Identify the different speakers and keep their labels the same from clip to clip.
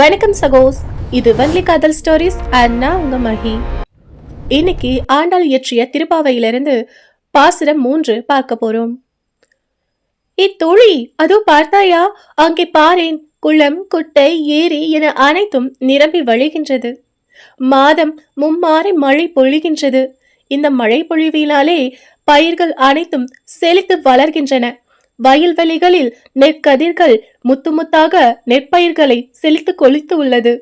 Speaker 1: வணக்கம் சகோஸ். இது வன்லி காதல் ஸ்டோரிஸ் அண்ட் நான் உங்க மகி. இன்னைக்கு ஆண்டாள் இயற்றிய திருப்பாவையிலிருந்து பாசுரம் மூன்று பார்க்க போறோம். இத்தொழி அதோ பார்த்தாயா? அங்கே பாரேன். குளம் குட்டை ஏரி என அனைத்தும் நிரம்பி வழிகின்றது. மாதம் மும்மாறி மழை பொழிகின்றது. இந்த மழை பொழிவினாலே பயிர்கள் அனைத்தும் செழித்து வளர்கின்றன. வயல்வெளிகளில் நெற்கதிர்கள் முத்து முத்தாக நெற்பயிர்களை செழித்து கொளித்து உள்ளது.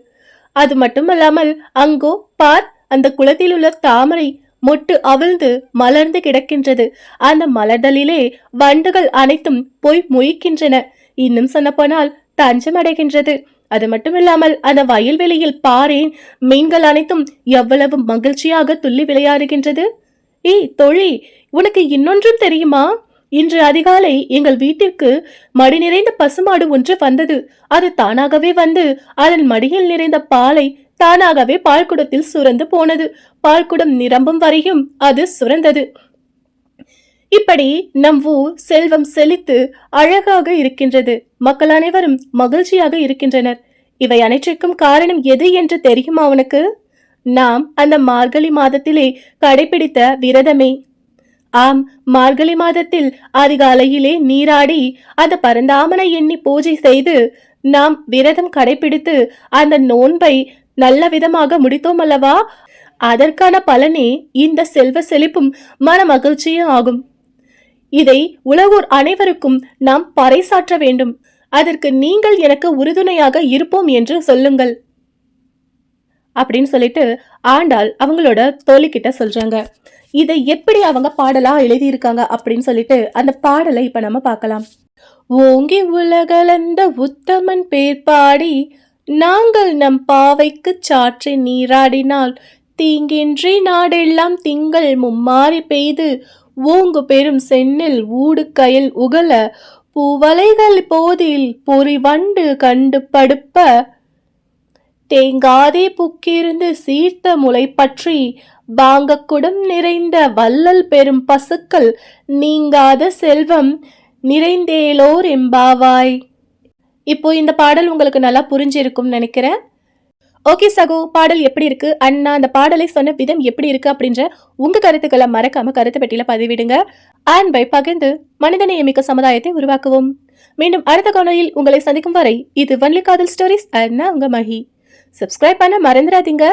Speaker 1: அது மட்டுமல்லாமல் அங்கோ பார் அந்த குளத்தில் உள்ள தாமரை மொட்டு அவிழ்ந்து மலர்ந்து கிடக்கின்றது. அந்த மலர்தலிலே வண்டுகள் அனைத்தும் போய் மொய்க்கின்றன இன்னும் சொன்னப்போனால் தஞ்சம் அடைகின்றது. அது மட்டுமில்லாமல் அந்த வயல்வெளியில் பாரேன் மீன்கள் அனைத்தும் எவ்வளவு மகிழ்ச்சியாக துள்ளி விளையாடுகின்றது. ஏய் தொழி உனக்கு இன்னொன்றும் தெரியுமா? இன்று அதிகாலை எங்கள் வீட்டிற்கு மடி நிறைந்த பசுமாடு ஒன்று வந்தது. அது தானாகவே வந்து அதன் மடியில் நிறைந்த பாலை தானாகவே பால்குடத்தில் சுரந்து போனது. பால்குடம் நிரம்பும் வரையும் அது சுரந்தது. இப்படி நம் ஊர் செல்வம் செழித்து அழகாக இருக்கின்றது. மக்கள் அனைவரும் மகிழ்ச்சியாக இருக்கின்றனர். இவை அனைத்திற்கும் காரணம் எது என்று தெரியுமா உனக்கு? நாம் அந்த மார்கழி மாதத்திலே கடைபிடித்த விரதமே. ஆம் மார்கழி மாதத்தில் அதிகாலையிலே நீராடி அந்த பரந்தாமனை எண்ணி பூஜை செய்து நாம் விரதம் கடைபிடித்து அந்த நோன்பை நல்ல விதமாக முடித்தோம் அல்லவா? அதற்கான பலனே இந்த செல்வ செழிப்பும் மன மகிழ்ச்சியும் ஆகும். இதை உலகோர் அனைவருக்கும் நாம் பறைசாற்ற வேண்டும். அதற்கு நீங்கள் எனக்கு உறுதுணையாக இருப்போம் என்று சொல்லுங்கள். அப்படின்னு சொல்லிட்டு ஆண்டாள் அவங்களோட தோழிக்கிட்ட சொல்றாங்க. இதை எப்படி அவங்க பாடலா எழுதியிருக்காங்க அப்படின்னு சொல்லிட்டு அந்த பாடலை இப்ப நம்ம பார்க்கலாம். ஓங்கி உலகலந்த உத்தமன் பேர் பாடி நாங்கள் நம் பாவைக்கு சாற்றி நீராடினால் தீங்கின்றி நாடெல்லாம் திங்கள் மும்மாறி பெய்து ஓங்கு பெரும் சென்னில் ஊடு கயல் உகல பூவலைகள் போதில் பொறி வண்டு கண்டு படுப்ப தேங்காதே புக்கிருந்து சீர்த்த முளை பற்றி வாங்கக்குடம் நிறைந்த வள்ளல் பெரும் பசுக்கள் நீங்காத செல்வம் நிறைந்தேலோர் எம்பாவாய். இப்போ இந்த பாடல் உங்களுக்கு நல்லா புரிஞ்சிருக்கும் நினைக்கிறேன். ஓகே சகோ பாடல் எப்படி இருக்கு? அண்ணா அந்த பாடலை சொன்ன விதம் எப்படி இருக்கு அப்படின்ற உங்க கருத்துக்களை மறக்காம கருத்து பெட்டியில பதிவிடுங்க. பை பகிர்ந்து மனிதநேயமிக்க சமுதாயத்தை உருவாக்குவோம். மீண்டும் அடுத்த காணொலியில் உங்களை சந்திக்கும் வரை இது வன்லி காதல் ஸ்டோரிஸ் அண்ணா உங்க மகி. சப்ஸ்கிரைப் பண்ண மறந்துடாதீங்க.